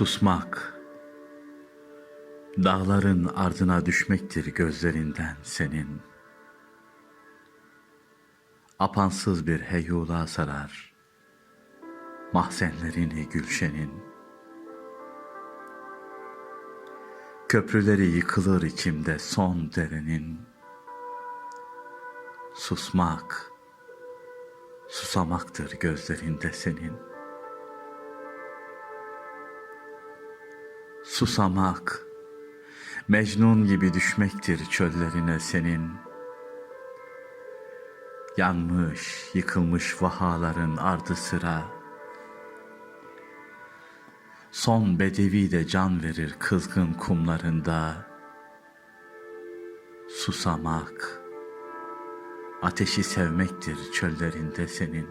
Susmak Dağların ardına düşmektir gözlerinden senin. Apansız bir heyula sarar Mahzenlerini gülşenin. Köprüleri yıkılır içimde son derenin. Susmak Susamaktır gözlerinde senin Susamak, Mecnun gibi düşmektir çöllerine senin. Yanmış, yıkılmış vahaların ardı sıra. Son bedevi de can verir kızgın kumlarında. Susamak, ateşi sevmektir çöllerinde senin.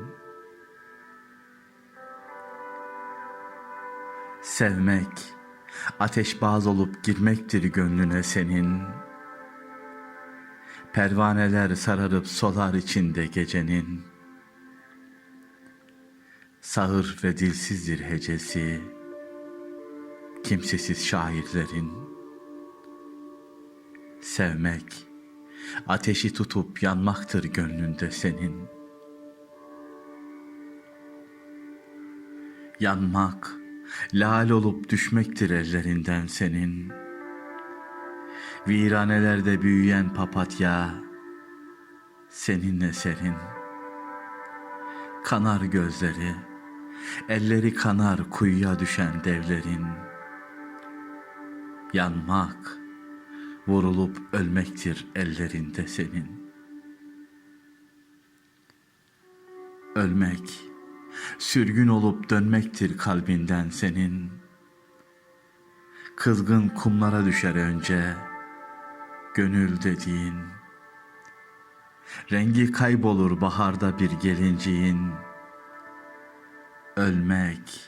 Sevmek, ateş baz olup girmektir gönlüne senin. Pervaneler sararıp solar içinde gecenin. Sağır ve dilsizdir hecesi, kimsesiz şairlerin. Sevmek, ateşi tutup yanmaktır gönlünde senin. Yanmak, Lal olup düşmektir ellerinden senin. Viranelerde büyüyen papatya, senin eserin. Kanar gözleri, elleri kanar kuyuya düşen devlerin. Yanmak, vurulup ölmektir ellerinde senin. Ölmek, Sürgün olup dönmektir kalbinden senin. Kızgın kumlara düşer önce gönül dediğin. Rengi kaybolur baharda bir gelinciğin. Ölmek,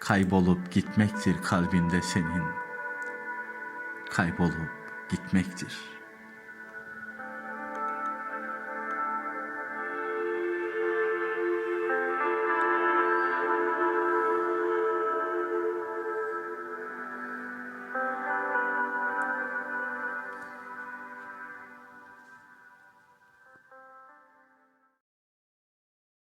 kaybolup gitmektir kalbinde senin. Kaybolup gitmektir.''